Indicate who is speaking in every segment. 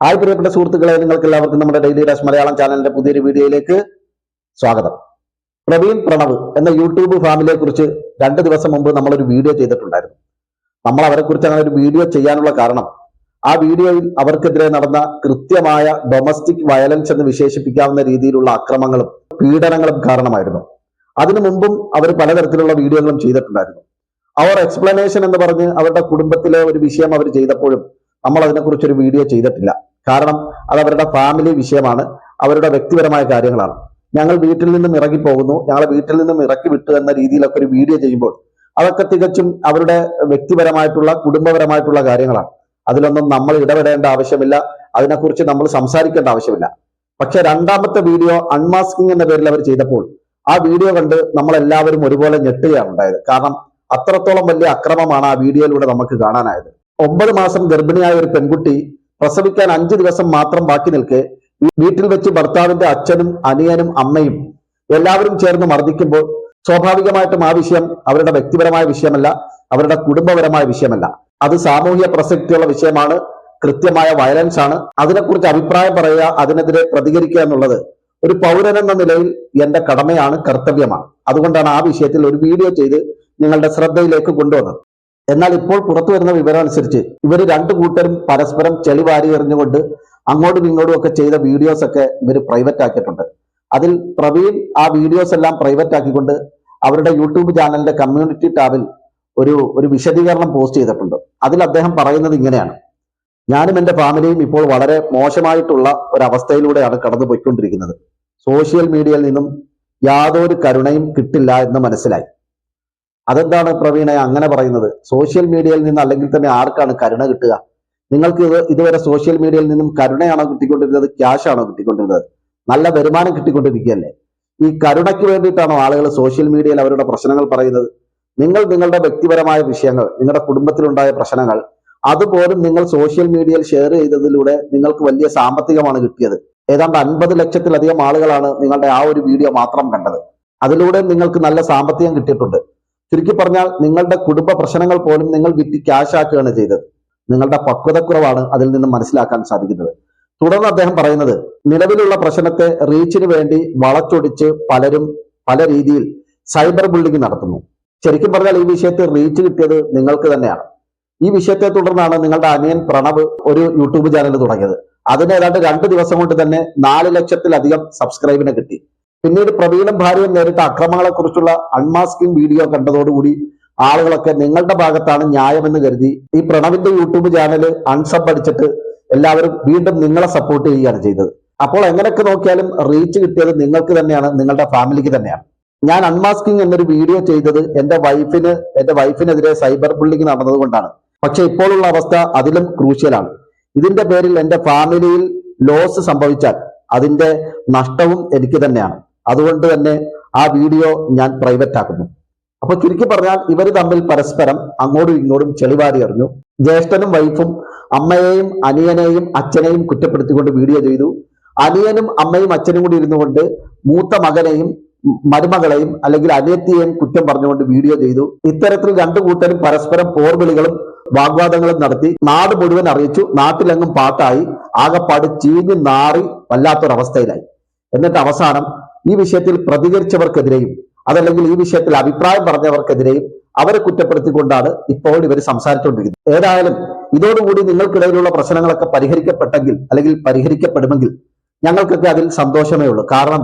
Speaker 1: Hi പ്രിയപ്പെട്ട സുഹൃത്തുക്കളെ നിങ്ങൾക്ക് എല്ലാവർക്കും നമ്മുടെ ഡെയിലി ഡാഷ് മലയാളം ചാനലിന്റെ പുതിയൊരു വീഡിയോയിലേക്ക് സ്വാഗതം. പ്രവീൺ പ്രണവ് എന്ന യൂട്യൂബ് ഫാമിലിയെ കുറിച്ച് രണ്ട് ദിവസം മുമ്പ് നമ്മളൊരു വീഡിയോ ചെയ്തിട്ടുണ്ടായിരുന്നു. നമ്മൾ അവരെ കുറിച്ച് അങ്ങനെ ഒരു വീഡിയോ ചെയ്യാനുള്ള കാരണം ആ വീഡിയോയിൽ അവർക്കെതിരെ നടന്ന കൃത്യമായ ഡൊമസ്റ്റിക് വയലൻസ് എന്ന് വിശേഷിപ്പിക്കാവുന്ന രീതിയിലുള്ള അക്രമങ്ങളും പീഡനങ്ങളും കാരണമായിരുന്നു. അതിനു മുമ്പും അവർ പലതരത്തിലുള്ള വീഡിയോകളും ചെയ്തിട്ടുണ്ടായിരുന്നു. അവർ എക്സ്പ്ലനേഷൻ എന്ന് പറഞ്ഞ് അവരുടെ കുടുംബത്തിലെ ഒരു വിഷയം അവർ ചെയ്തപ്പോഴും നമ്മൾ അതിനെക്കുറിച്ചൊരു വീഡിയോ ചെയ്തിട്ടില്ല. കാരണം അത് അവരുടെ ഫാമിലി വിഷയമാണ്. അവരുടെ വ്യക്തിപരമായ കാര്യങ്ങളാണ്. ഞങ്ങൾ വീട്ടിൽ നിന്നും ഇറങ്ങി പോകുന്നു ഞങ്ങളെ വീട്ടിൽ നിന്നും ഇറക്കി വിട്ടു എന്ന രീതിയിലൊക്കെ ഒരു വീഡിയോ ചെയ്യുമ്പോൾ അതൊക്കെ തികച്ചും അവരുടെ വ്യക്തിപരമായിട്ടുള്ള കുടുംബപരമായിട്ടുള്ള കാര്യങ്ങളാണ്. അതിലൊന്നും നമ്മൾ ഇടപെടേണ്ട ആവശ്യമില്ല. അതിനെക്കുറിച്ച് നമ്മൾ സംസാരിക്കേണ്ട ആവശ്യമില്ല. പക്ഷെ രണ്ടാമത്തെ വീഡിയോ അൺമാസ്കിംഗ് എന്ന പേരിൽ അവർ ചെയ്തപ്പോൾ ആ വീഡിയോ കണ്ട് നമ്മളെല്ലാവരും ഒരുപോലെ ഞെട്ടുകയാണ് ഉണ്ടായത്. കാരണം അത്രത്തോളം വലിയ അക്രമമാണ് ആ വീഡിയോയിലൂടെ നമുക്ക് കാണാനായത്. ഒമ്പത് മാസം ഗർഭിണിയായ ഒരു പെൺകുട്ടി പ്രസവിക്കാൻ അഞ്ചു ദിവസം മാത്രം ബാക്കി നിൽക്കെ വീട്ടിൽ വെച്ച് ഭർത്താവിന്റെ അച്ഛനും അനിയനും അമ്മയും എല്ലാവരും ചേർന്ന് മർദ്ദിക്കുമ്പോൾ സ്വാഭാവികമായിട്ടും ആ വിഷയം അവരുടെ വ്യക്തിപരമായ വിഷയമല്ല അവരുടെ കുടുംബപരമായ വിഷയമല്ല. അത് സാമൂഹ്യ പ്രസക്തിയുള്ള വിഷയമാണ് കൃത്യമായ വയലൻസ് ആണ്. അതിനെക്കുറിച്ച് അഭിപ്രായം പറയുക അതിനെതിരെ പ്രതികരിക്കുക എന്നുള്ളത് ഒരു പൗരൻ എന്ന നിലയിൽ എന്റെ കടമയാണ് കർത്തവ്യമാണ്. അതുകൊണ്ടാണ് ആ വിഷയത്തിൽ ഒരു വീഡിയോ ചെയ്ത് നിങ്ങളുടെ ശ്രദ്ധയിലേക്ക് കൊണ്ടുവന്നത്. എന്നാൽ ഇപ്പോൾ പുറത്തു വരുന്ന വിവരം അനുസരിച്ച് ഇവർ രണ്ടു കൂട്ടരും പരസ്പരം ചെളി വാരി എറിഞ്ഞുകൊണ്ട് അങ്ങോട്ടും ഇങ്ങോട്ടും ഒക്കെ ചെയ്ത വീഡിയോസ് ഒക്കെ ഇവർ പ്രൈവറ്റ് ആക്കിയിട്ടുണ്ട്. അതിൽ പ്രവീൺ ആ വീഡിയോസ് എല്ലാം പ്രൈവറ്റ് ആക്കിക്കൊണ്ട് അവരുടെ യൂട്യൂബ് ചാനലിന്റെ കമ്മ്യൂണിറ്റി ടാബിൽ ഒരു ഒരു വിശദീകരണം പോസ്റ്റ് ചെയ്തിട്ടുണ്ട്. അതിൽ അദ്ദേഹം പറയുന്നത് ഇങ്ങനെയാണ്. ഞാനും എന്റെ ഫാമിലിയും ഇപ്പോൾ വളരെ മോശമായിട്ടുള്ള ഒരവസ്ഥയിലൂടെയാണ് കടന്നു പോയിക്കൊണ്ടിരിക്കുന്നത് സോഷ്യൽ മീഡിയയിൽ നിന്നും യാതൊരു കരുണയും കിട്ടില്ല എന്ന് മനസ്സിലായി. അതെന്താണ് പ്രവീണ അങ്ങനെ പറയുന്നത്? സോഷ്യൽ മീഡിയയിൽ നിന്ന് അല്ലെങ്കിൽ തന്നെ ആർക്കാണ് കരുണ കിട്ടുക? നിങ്ങൾക്ക് ഇത് ഇതുവരെ സോഷ്യൽ മീഡിയയിൽ നിന്നും കരുണയാണോ കിട്ടിക്കൊണ്ടിരുന്നത്? ക്യാഷ് ആണോ കിട്ടിക്കൊണ്ടിരുന്നത്? നല്ല വരുമാനം കിട്ടിക്കൊണ്ടിരിക്കുകയല്ലേ? ഈ കരുണയ്ക്ക് വേണ്ടിയിട്ടാണോ ആളുകൾ സോഷ്യൽ മീഡിയയിൽ അവരുടെ പ്രശ്നങ്ങൾ പറയുന്നത്? നിങ്ങൾ നിങ്ങളുടെ വ്യക്തിപരമായ വിഷയങ്ങൾ നിങ്ങളുടെ കുടുംബത്തിലുണ്ടായ പ്രശ്നങ്ങൾ അതുപോലും നിങ്ങൾ സോഷ്യൽ മീഡിയയിൽ ഷെയർ ചെയ്തതിലൂടെ നിങ്ങൾക്ക് വലിയ സാമ്പത്തികമാണ് കിട്ടിയത്. ഏതാണ്ട് അൻപത് ലക്ഷത്തിലധികം ആളുകളാണ് നിങ്ങളുടെ ആ ഒരു വീഡിയോ മാത്രം കണ്ടത്. അതിലൂടെ നിങ്ങൾക്ക് നല്ല സാമ്പത്തികം കിട്ടിയിട്ടുണ്ട്. ചുരുക്കി പറഞ്ഞാൽ നിങ്ങളുടെ കുടുംബ പ്രശ്നങ്ങൾ പോലും നിങ്ങൾ വിറ്റ് ക്യാഷ് ആക്കുകയാണ് ചെയ്തത്. നിങ്ങളുടെ പക്വതക്കുറവാണ് അതിൽ നിന്ന് മനസ്സിലാക്കാൻ സാധിക്കുന്നത്. തുടർന്ന് അദ്ദേഹം പറയുന്നത് നിലവിലുള്ള പ്രശ്നത്തെ റീച്ചിന് വേണ്ടി വളച്ചൊടിച്ച് പലരും പല രീതിയിൽ സൈബർ ബിൽഡിംഗ് നടത്തുന്നു. ശരിക്കും പറഞ്ഞാൽ ഈ വിഷയത്തിൽ റീച്ച് കിട്ടിയത് നിങ്ങൾക്ക് തന്നെയാണ്. ഈ വിഷയത്തെ തുടർന്നാണ് നിങ്ങളുടെ അനിയൻ പ്രണവ് ഒരു യൂട്യൂബ് ചാനൽ തുടങ്ങിയത്. അതിന് ഏതാണ്ട് രണ്ട് ദിവസം കൊണ്ട് തന്നെ നാല് ലക്ഷത്തിലധികം സബ്സ്ക്രൈബിനെ കിട്ടി. പിന്നീട് പ്രവീണും ഭാര്യയും നേരിട്ട അക്രമങ്ങളെ കുറിച്ചുള്ള അൺമാസ്കിംഗ് വീഡിയോ കണ്ടതോടുകൂടി ആളുകളൊക്കെ നിങ്ങളുടെ ഭാഗത്താണ് ന്യായമെന്ന് കരുതി. ഈ പ്രണവിന്റെ യൂട്യൂബ് ചാനൽ അൺസബ് അടിച്ചിട്ട് എല്ലാവരും വീണ്ടും നിങ്ങളെ സപ്പോർട്ട് ചെയ്യുകയാണ് ചെയ്തത്. അപ്പോൾ എങ്ങനെയൊക്കെ നോക്കിയാലും റീച്ച് കിട്ടിയത് നിങ്ങൾക്ക് തന്നെയാണ് നിങ്ങളുടെ ഫാമിലിക്ക് തന്നെയാണ്. ഞാൻ അൺമാസ്കിംഗ് എന്നൊരു വീഡിയോ ചെയ്തത് എന്റെ വൈഫിന് എന്റെ വൈഫിനെതിരെ സൈബർ ബുള്ളിങ് നടന്നതുകൊണ്ടാണ് പക്ഷെ ഇപ്പോഴുള്ള അവസ്ഥ അതിലും ക്രൂഷ്യലാണ് ഇതിന്റെ പേരിൽ എന്റെ ഫാമിലിയിൽ ലോസ് സംഭവിച്ചാൽ അതിന്റെ നഷ്ടവും എനിക്ക് തന്നെയാണ്. അതുകൊണ്ട് തന്നെ ആ വീഡിയോ ഞാൻ പ്രൈവറ്റ് ആക്കുന്നു. അപ്പൊ ചുരുക്കി പറഞ്ഞാൽ ഇവർ തമ്മിൽ പരസ്പരം അങ്ങോട്ടും ഇങ്ങോട്ടും ചെളിവാരി എറിഞ്ഞു. ജ്യേഷ്ഠനും വൈഫും അമ്മയെയും അനിയനെയും അച്ഛനെയും കുറ്റപ്പെടുത്തിക്കൊണ്ട് വീഡിയോ ചെയ്തു. അനിയനും അമ്മയും അച്ഛനും കൂടി ഇരുന്നു കൊണ്ട് മൂത്ത മകനെയും മരുമകളെയും അല്ലെങ്കിൽ അനിയത്തിയെയും കുറ്റം പറഞ്ഞുകൊണ്ട് വീഡിയോ ചെയ്തു. ഇത്തരത്തിൽ രണ്ടു കൂട്ടരും പരസ്പരം പോർവിളികളും വാഗ്വാദങ്ങളും നടത്തി നാട് മുഴുവൻ അറിയിച്ചു. നാട്ടിലെങ്ങും പാട്ടായി. ആകെപ്പാട് ചീഞ്ഞു നാറി വല്ലാത്തൊരവസ്ഥയിലായി. എന്നിട്ട് അവസാനം ഈ വിഷയത്തിൽ പ്രതികരിച്ചവർക്കെതിരെയും അതല്ലെങ്കിൽ ഈ വിഷയത്തിൽ അഭിപ്രായം പറഞ്ഞവർക്കെതിരെയും അവരെ കുറ്റപ്പെടുത്തിക്കൊണ്ടാണ് ഇപ്പോൾ ഇവർ സംസാരിച്ചുകൊണ്ടിരിക്കുന്നത് ഏതായാലും ഇതോടുകൂടി നിങ്ങൾക്കിടയിലുള്ള പ്രശ്നങ്ങളൊക്കെ പരിഹരിക്കപ്പെട്ടെങ്കിൽ അല്ലെങ്കിൽ പരിഹരിക്കപ്പെടുമെങ്കിൽ ഞങ്ങൾക്കൊക്കെ അതിൽ സന്തോഷമേ ഉള്ളൂ. കാരണം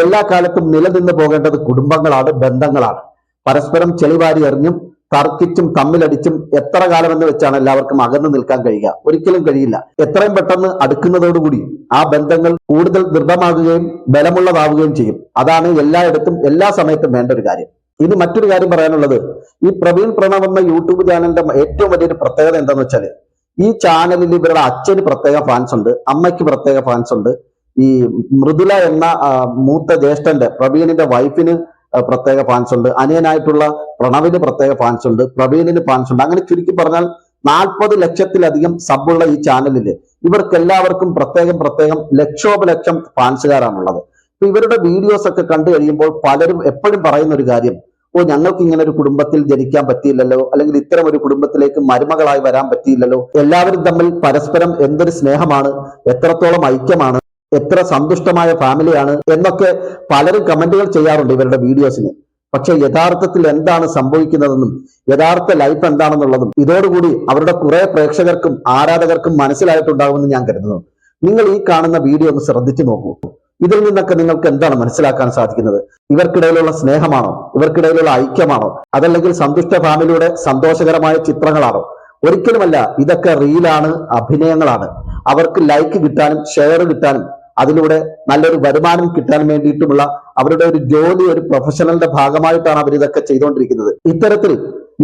Speaker 1: എല്ലാ കാലത്തും നിലനിന്ന് പോകേണ്ടത് കുടുംബങ്ങളാണ് ബന്ധങ്ങളാണ്. പരസ്പരം ചെളിവാരി എറിഞ്ഞും തർക്കിച്ചും തമ്മിലടിച്ചും എത്ര കാലമെന്ന് വെച്ചാണ് എല്ലാവർക്കും അകന്നു നിൽക്കാൻ കഴിയുക. ഒരിക്കലും കഴിയില്ല. എത്രയും പെട്ടെന്ന് അടുക്കുന്നതോടുകൂടി ആ ബന്ധങ്ങൾ കൂടുതൽ ദൃഢമാകുകയും ബലമുള്ളതാവുകയും ചെയ്യും. അതാണ് എല്ലായിടത്തും എല്ലാ സമയത്തും വേണ്ട ഒരു കാര്യം. ഇനി മറ്റൊരു കാര്യം പറയാനുള്ളത്. ഈ പ്രവീൺ പ്രണവ് എന്ന യൂട്യൂബ് ചാനലിന്റെ ഏറ്റവും വലിയൊരു പ്രത്യേകത എന്താണെന്ന് വെച്ചാൽ ഈ ചാനലിൽ ഇവരുടെ അച്ഛന് പ്രത്യേക ഫാൻസ് ഉണ്ട് അമ്മയ്ക്ക് പ്രത്യേക ഫാൻസ് ഉണ്ട്. ഈ മൃദുല എന്ന മൂത്ത ജ്യേഷ്ഠന്റെ പ്രവീണിന്റെ വൈഫിന് പ്രത്യേക ഫാൻസ് ഉണ്ട്. അനിയനായിട്ടുള്ള പ്രണവിന് പ്രത്യേക ഫാൻസ് ഉണ്ട്. പ്രവീണിന് ഫാൻസ് ഉണ്ട്. അങ്ങനെ ചുരുക്കി പറഞ്ഞാൽ നാൽപ്പത് ലക്ഷത്തിലധികം സബുള്ള ഈ ചാനലിൽ ഇവർക്ക് എല്ലാവർക്കും പ്രത്യേകം പ്രത്യേകം ലക്ഷോപലക്ഷം ഫാൻസുകാരാണുള്ളത് അപ്പൊ ഇവരുടെ വീഡിയോസ് ഒക്കെ കണ്ടു കഴിയുമ്പോൾ പലരും എപ്പോഴും പറയുന്ന ഒരു കാര്യം ഓ ഞങ്ങൾക്ക് ഇങ്ങനെ ഒരു കുടുംബത്തിൽ ജനിക്കാൻ പറ്റിയില്ലല്ലോ. അല്ലെങ്കിൽ ഇത്തരം ഒരു കുടുംബത്തിലേക്ക് മരുമകളായി വരാൻ പറ്റിയില്ലല്ലോ. എല്ലാവരും തമ്മിൽ പരസ്പരം എന്തൊരു സ്നേഹമാണ് എത്രത്തോളം ഐക്യമാണ്. എത്ര സന്തുഷ്ടമായ ഫാമിലിയാണ് എന്നൊക്കെ പലരും കമന്റുകൾ ചെയ്യാറുണ്ട് ഇവരുടെ വീഡിയോസിന്. പക്ഷെ യഥാർത്ഥത്തിൽ എന്താണ് സംഭവിക്കുന്നതെന്നും യഥാർത്ഥ ലൈഫ് എന്താണെന്നുള്ളതും ഇതോടുകൂടി അവരുടെ കുറെ പ്രേക്ഷകർക്കും ആരാധകർക്കും മനസ്സിലായിട്ടുണ്ടാകുമെന്ന് ഞാൻ കരുതുന്നു. നിങ്ങൾ ഈ കാണുന്ന വീഡിയോ ഒന്ന് ശ്രദ്ധിച്ചു നോക്കൂ. ഇതിൽ നിന്നൊക്കെ നിങ്ങൾക്ക് എന്താണ് മനസ്സിലാക്കാൻ സാധിക്കുന്നത്? ഇവർക്കിടയിലുള്ള സ്നേഹമാണോ? ഇവർക്കിടയിലുള്ള ഐക്യമാണോ? അതല്ലെങ്കിൽ സന്തുഷ്ട ഫാമിലിയുടെ സന്തോഷകരമായ ചിത്രങ്ങളാണോ? ഒരിക്കലുമല്ല ഇതൊക്കെ റീലാണ് അഭിനയങ്ങളാണ്. അവർക്ക് ലൈക്ക് കിട്ടാനും ഷെയർ കിട്ടാനും അതിലൂടെ നല്ലൊരു വരുമാനം കിട്ടാൻ വേണ്ടിയിട്ടുമുള്ള അവരുടെ ഒരു ജോലി ഒരു പ്രൊഫഷണലിന്റെ ഭാഗമായിട്ടാണ് അവർ ഇതൊക്കെ ചെയ്തുകൊണ്ടിരിക്കുന്നത്. ഇത്തരത്തിൽ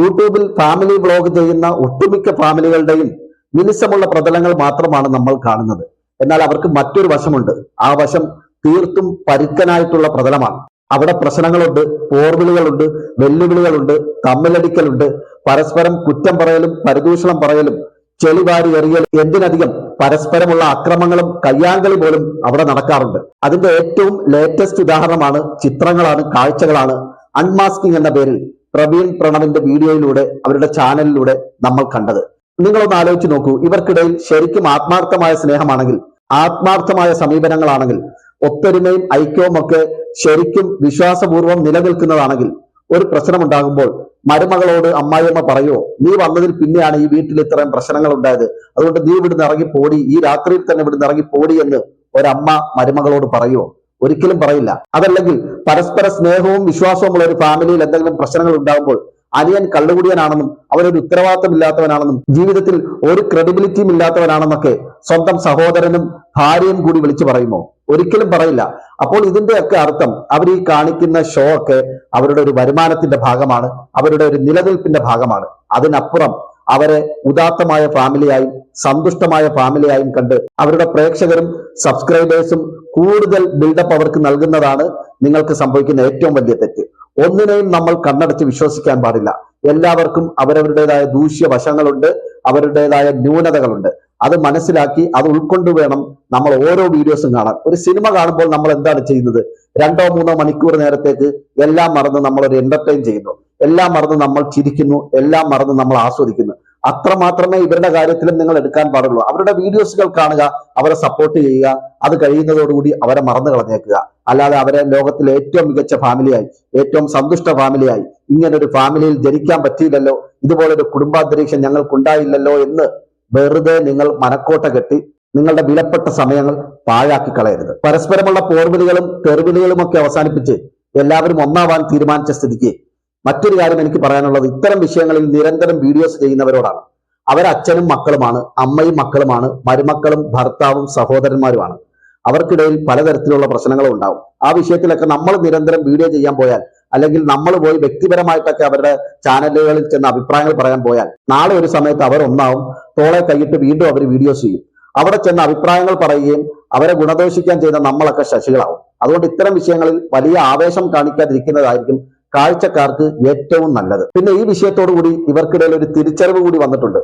Speaker 1: യൂട്യൂബിൽ ഫാമിലി വ്ളോഗ് ചെയ്യുന്ന ഒട്ടുമിക്ക ഫാമിലികളുടെയും മിനുസമുള്ള പ്രതലങ്ങൾ മാത്രമാണ് നമ്മൾ കാണുന്നത്. എന്നാൽ അവർക്ക് മറ്റൊരു വശമുണ്ട്. ആ വശം തീർത്തും പരുക്കനായിട്ടുള്ള പ്രതലമാണ്. അവിടെ പ്രശ്നങ്ങളുണ്ട് പോർവിളികളുണ്ട് വെല്ലുവിളികളുണ്ട് തമ്മിലടിക്കലുണ്ട് പരസ്പരം കുറ്റം പറയലും പരിദൂഷണം പറയലും ചെളിവാരി എറിയൽ എന്തിനധികം പരസ്പരമുള്ള അക്രമങ്ങളും കയ്യാങ്കളി പോലും അവിടെ നടക്കാറുണ്ട്. അതിന്റെ ഏറ്റവും ലേറ്റസ്റ്റ് ഉദാഹരണമാണ് ചിത്രങ്ങളാണ് കാഴ്ചകളാണ് അൺമാസ്കിംഗ് എന്ന പേരിൽ പ്രവീൺ പ്രണവിന്റെ വീഡിയോയിലൂടെ അവരുടെ ചാനലിലൂടെ നമ്മൾ കണ്ടത്. നിങ്ങളൊന്ന് ആലോചിച്ച് നോക്കൂ ഇവർക്കിടയിൽ ശരിക്കും ആത്മാർത്ഥമായ സ്നേഹമാണെങ്കിൽ ആത്മാർത്ഥമായ സമീപനങ്ങളാണെങ്കിൽ ഒത്തൊരുമയും ഐക്യവും ഒക്കെ ശരിക്കും വിശ്വാസപൂർവം നിലനിൽക്കുന്നതാണെങ്കിൽ ഒരു പ്രശ്നമുണ്ടാകുമ്പോൾ മരുമകളോട് അമ്മായിയമ്മ പറയോ നീ വന്നതിൽ പിന്നെയാണ് ഈ വീട്ടിൽ ഇത്രയും പ്രശ്നങ്ങൾ ഉണ്ടായത്. അതുകൊണ്ട് നീ ഇവിടുന്ന് ഇറങ്ങി പോടി ഈ രാത്രിയിൽ തന്നെ ഇവിടുന്ന് ഇറങ്ങി പോടി എന്ന് ഒരമ്മ മരുമകളോട് പറയോ. ഒരിക്കലും പറയില്ല. അതല്ലെങ്കിൽ പരസ്പര സ്നേഹവും വിശ്വാസവും ഉള്ള ഒരു ഫാമിലിയിൽ എന്തെങ്കിലും പ്രശ്നങ്ങൾ ഉണ്ടാകുമ്പോൾ അനിയൻ കള്ളുകുടിയനാണെന്നും അവനൊരു ഉത്തരവാദിത്തമില്ലാത്തവനാണെന്നും ജീവിതത്തിൽ ഒരു ക്രെഡിബിലിറ്റിയും ഇല്ലാത്തവനാണെന്നൊക്കെ സ്വന്തം സഹോദരനും ഭാര്യയും കൂടി വിളിച്ചു പറയുമോ? ഒരിക്കലും പറയില്ല. അപ്പോൾ ഇതിന്റെയൊക്കെ അർത്ഥം അവർ ഈ കാണിക്കുന്ന ഷോ ഒക്കെ അവരുടെ ഒരു വരുമാനത്തിന്റെ ഭാഗമാണ് അവരുടെ ഒരു നിലനിൽപ്പിന്റെ ഭാഗമാണ്. അതിനപ്പുറം അവരെ ഉദാത്തമായ ഫാമിലിയായും സന്തുഷ്ടമായ ഫാമിലിയായും കണ്ട് അവരുടെ പ്രേക്ഷകരും സബ്സ്ക്രൈബേഴ്സും കൂടുതൽ ബിൽഡപ്പ് അവർക്ക് നൽകുന്നതാണ് നിങ്ങൾക്ക് സംഭവിക്കുന്ന ഏറ്റവും വലിയ തെറ്റ്. ഒന്നിനെയും നമ്മൾ കണ്ണടച്ച് വിശ്വസിക്കാൻ പാടില്ല. എല്ലാവർക്കും അവരവരുടേതായ ദൂഷ്യ വശങ്ങളുണ്ട് അവരുടേതായ ന്യൂനതകളുണ്ട്. അത് മനസ്സിലാക്കി അത് ഉൾക്കൊണ്ട് വേണം നമ്മൾ ഓരോ വീഡിയോസും കാണാൻ. ഒരു സിനിമ കാണുമ്പോൾ നമ്മൾ എന്താണ് ചെയ്യുന്നത്? രണ്ടോ മൂന്നോ മണിക്കൂർ നേരത്തേക്ക് എല്ലാം മറന്ന് നമ്മൾ ഒരു എന്റർടൈൻ ചെയ്യുന്നു. എല്ലാം മറന്ന് നമ്മൾ ചിരിക്കുന്നു എല്ലാം മറന്ന് നമ്മൾ ആസ്വദിക്കുന്നു. അത്ര മാത്രമേ ഇവരുടെ കാര്യത്തിലും നിങ്ങൾ എടുക്കാൻ പാടുള്ളൂ. അവരുടെ വീഡിയോസുകൾ കാണുക അവരെ സപ്പോർട്ട് ചെയ്യുക അത് കഴിയുന്നതോടുകൂടി അവരെ മറന്നു കളഞ്ഞേക്കുക. അല്ലാതെ അവരെ ലോകത്തിലെ ഏറ്റവും മികച്ച ഫാമിലിയായി ഏറ്റവും സന്തുഷ്ട ഫാമിലിയായി. ഇങ്ങനെ ഒരു ഫാമിലിയിൽ ജനിക്കാൻ പറ്റിയില്ലല്ലോ ഇതുപോലൊരു കുടുംബാന്തരീക്ഷം ഞങ്ങൾക്കുണ്ടായില്ലല്ലോ എന്ന് വെറുതെ നിങ്ങൾ മനക്കോട്ട കെട്ടി നിങ്ങളുടെ വിലപ്പെട്ട സമയങ്ങൾ പാഴാക്കി കളയരുത്. പരസ്പരമുള്ള പോർവിളികളും തെറിവിളികളും ഒക്കെ അവസാനിപ്പിച്ച് എല്ലാവരും ഒന്നാവാൻ തീരുമാനിച്ച സ്ഥിതിക്ക് മറ്റൊരു കാര്യം എനിക്ക് പറയാനുള്ളത് ഇത്തരം വിഷയങ്ങളിൽ നിരന്തരം വീഡിയോസ് ചെയ്യുന്നവരോടാണ്. അവരച്ഛനും മക്കളുമാണ് അമ്മയും മക്കളുമാണ് മരുമക്കളും ഭർത്താവും സഹോദരന്മാരുമാണ്. അവർക്കിടയിൽ പലതരത്തിലുള്ള പ്രശ്നങ്ങളും ഉണ്ടാവും. ആ വിഷയത്തിലൊക്കെ നമ്മൾ നിരന്തരം വീഡിയോ ചെയ്യാൻ പോയാൽ അല്ലെങ്കിൽ നമ്മൾ പോയി വ്യക്തിപരമായിട്ടൊക്കെ അവരുടെ ചാനലുകളിൽ ചെന്ന് അഭിപ്രായങ്ങൾ പറയാൻ പോയാൽ നാളെ ഒരു സമയത്ത് അവർ ഒന്നാവും തോളെ കൈയിട്ട് വീണ്ടും അവർ വീഡിയോസ് ചെയ്യും. അവിടെ ചെന്ന് അഭിപ്രായങ്ങൾ പറയുകയും അവരെ ഗുണദോഷിക്കാൻ ചെയ്ത നമ്മളൊക്കെ ശശികളാവും. അതുകൊണ്ട് ഇത്തരം വിഷയങ്ങളിൽ വലിയ ആവേശം കാണിക്കാതിരിക്കുന്നതായിരിക്കും കാഴ്ചക്കാർക്ക് ഏറ്റവും നല്ലത്. പിന്നെ ഈ വിഷയത്തോടുകൂടി ഇവർക്കിടയിൽ ഒരു തിരിച്ചറിവ് കൂടി വന്നിട്ടുണ്ട്.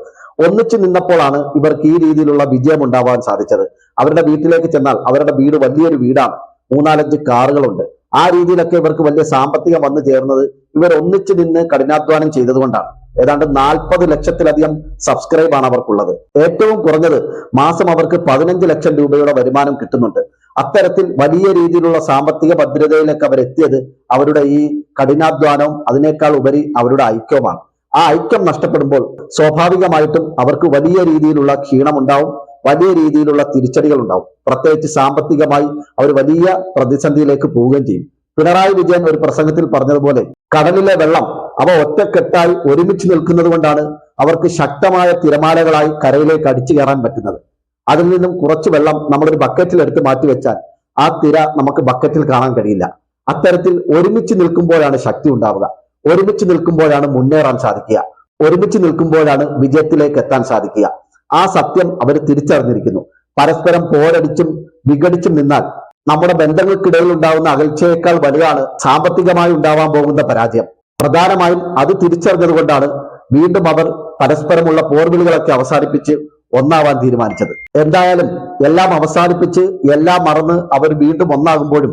Speaker 1: ഒന്നിച്ചു നിന്നപ്പോഴാണ് ഇവർക്ക് ഈ രീതിയിലുള്ള വിജയം ഉണ്ടാവാൻ സാധിച്ചത്. അവരുടെ വീട്ടിലേക്ക് ചെന്നാൽ അവരുടെ വീട് വലിയൊരു വീടാണ്. മൂന്നാലഞ്ച് കാറുകളുണ്ട്. ആ രീതിയിലൊക്കെ ഇവർക്ക് വലിയ സാമ്പത്തികം വന്നു ചേർന്നത് ഇവർ ഒന്നിച്ചു നിന്ന് കഠിനാധ്വാനം ചെയ്തതുകൊണ്ടാണ്. ഏതാണ്ട് നാൽപ്പത് ലക്ഷത്തിലധികം സബ്സ്ക്രൈബ് ആണ് അവർക്കുള്ളത്. ഏറ്റവും കുറഞ്ഞത് മാസം അവർക്ക് പതിനഞ്ച് ലക്ഷം രൂപയുടെ വരുമാനം കിട്ടുന്നുണ്ട്. അത്തരത്തിൽ വലിയ രീതിയിലുള്ള സാമ്പത്തിക ഭദ്രതയിലേക്ക് അവർ എത്തിയത് അവരുടെ ഈ കഠിനാധ്വാനവും അതിനേക്കാൾ ഉപരി അവരുടെ ഐക്യവുമാണ്. ആ ഐക്യം നഷ്ടപ്പെടുമ്പോൾ സ്വാഭാവികമായിട്ടും അവർക്ക് വലിയ രീതിയിലുള്ള ക്ഷീണമുണ്ടാവും. വലിയ രീതിയിലുള്ള തിരിച്ചടികൾ ഉണ്ടാവും പ്രത്യേകിച്ച് സാമ്പത്തികമായി അവർ വലിയ പ്രതിസന്ധിയിലേക്ക് പോവുകയും ചെയ്യും. പിണറായി വിജയൻ ഒരു പ്രസംഗത്തിൽ പറഞ്ഞതുപോലെ കടലിലെ വെള്ളം അവ ഒറ്റക്കെട്ടായി ഒരുമിച്ച് നിൽക്കുന്നത് കൊണ്ടാണ് അവർക്ക് ശക്തമായ തിരമാലകളായി കരയിലേക്ക് അടിച്ചു കയറാൻ പറ്റുന്നത്. അതിൽ നിന്നും കുറച്ച് വെള്ളം നമ്മളൊരു ബക്കറ്റിൽ എടുത്ത് മാറ്റി വെച്ചാൽ ആ തിര നമുക്ക് ബക്കറ്റിൽ കാണാൻ കഴിയില്ല. അത്തരത്തിൽ ഒരുമിച്ച് നിൽക്കുമ്പോഴാണ് ശക്തി ഉണ്ടാവുക. ഒരുമിച്ച് നിൽക്കുമ്പോഴാണ് മുന്നേറാൻ സാധിക്കുക. ഒരുമിച്ച് നിൽക്കുമ്പോഴാണ് വിജയത്തിലേക്ക് എത്താൻ സാധിക്കുക. ആ സത്യം അവർ തിരിച്ചറിഞ്ഞിരിക്കുന്നു. പരസ്പരം പോരടിച്ചും വിഘടിച്ചും നിന്നാൽ നമ്മുടെ ബന്ധങ്ങൾക്കിടയിൽ ഉണ്ടാവുന്ന അകൽച്ചയേക്കാൾ വലുതാണ് സാമ്പത്തികമായി ഉണ്ടാവാൻ പോകുന്ന പരാജയം. പ്രധാനമായും അത് തിരിച്ചറിഞ്ഞതുകൊണ്ടാണ് വീണ്ടും അവർ പരസ്പരമുള്ള പോർവിളികളൊക്കെ അവസാനിപ്പിച്ച് ഒന്നാവാൻ തീരുമാനിച്ചത്. എന്തായാലും എല്ലാം അവസാനിപ്പിച്ച് എല്ലാം മറന്ന് അവർ വീണ്ടും ഒന്നാകുമ്പോഴും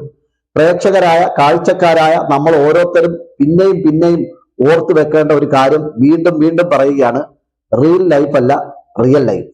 Speaker 1: പ്രേക്ഷകരായ കാഴ്ചക്കാരായ നമ്മൾ ഓരോരുത്തരും പിന്നെയും പിന്നെയും ഓർത്തു വെക്കേണ്ട ഒരു കാര്യം വീണ്ടും വീണ്ടും പറയുകയാണ്. റിയൽ ലൈഫ് അല്ല റിയൽ ലൈഫ്